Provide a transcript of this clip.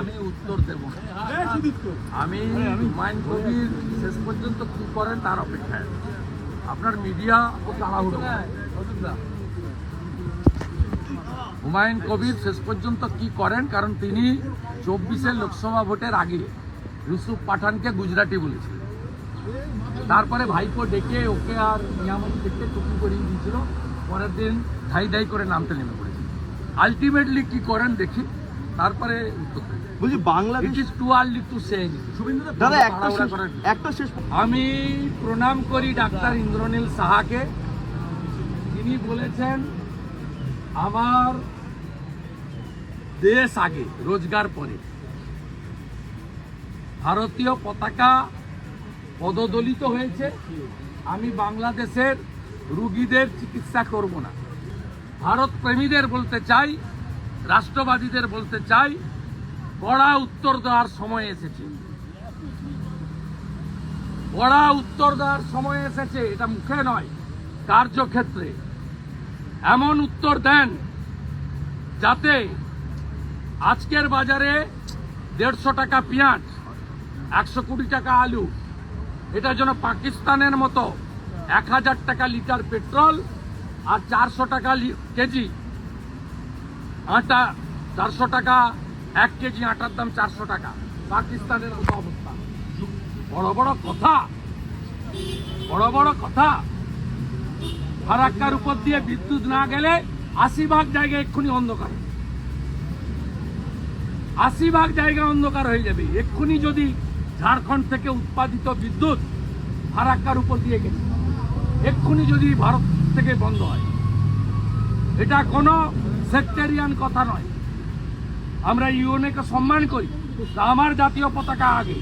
আমি উত্তর দেব আমি হুমায়ুন কবির শেষ পর্যন্ত কি করেন তার অপেক্ষায়। আপনার মিডিয়া ও তাড়াহুড়ো করে। হুমায়ুন কবির শেষ পর্যন্ত কি করেন? কারণ তিনি চব্বিশের লোকসভা ভোটের আগে ইউসুফ পাঠানকে গুজরাটি বলেছিলেন তারপরে ভাইপো ডেকে ওকে আর নিয়ামত ডেকে টুপি করিয়ে দিয়েছিল। পরের দিন ধাই ধাই করে নামতে নেমে পড়েছিল আলটিমেটলি কি করেন দেখি তারপরে বলছি Bangladesh is too early to say দাদা একটা শেষ- একটা শেষ আমি প্রণাম করি ডাক্তার ইন্দ্রনীল সাহাকে। তিনি বলেছেন আমার দেশ আগে রোজগার পরে। ভারতীয় পতাকা পদদলিত হয়েছে। আমি বাংলাদেশের রুগীদের চিকিৎসা করব না। ভারত প্রেমীদের বলতে চাই, রাষ্ট্রবাদীদের বলতে চাই কড়া উত্তর দেওয়ার সময় এসেছে। কড়া উত্তর দেওয়ার সময় এসেছে, এটা মুখে নয়, কার্যক্ষেত্রে। এমন উত্তর দেন যাতে আজকের বাজারে দেড়শো টাকা পেঁয়াজ, একশো কুড়ি টাকা আলু, এটা যেন পাকিস্তানের মতো এক হাজার টাকা লিটার পেট্রোল আর চারশো টাকা কেজি। আটা, চারশো টাকা, এক কেজি আটার দাম চারশো টাকা। পাকিস্তানের মতো অবস্থা। বড় বড় কথা। বড় বড় কথা। ফারাক্কার উপর দিয়ে বিদ্যুৎ না গেলে আশি ভাগ জায়গা এক্ষুনি অন্ধকার। আশি ভাগ জায়গা অন্ধকার হয়ে যাবে। এক্ষুনি যদি ঝাড়খণ্ড থেকে উৎপাদিত বিদ্যুৎ ফারাক্কার উপর দিয়ে গেছে। এক্ষুনি যদি ভারত থেকে বন্ধ হয়, এটা কোনো সেক্টেরিয়ান কথা নয়। আমরা ইউএনএকে সম্মান করি আমার জাতীয় পতাকা আগে।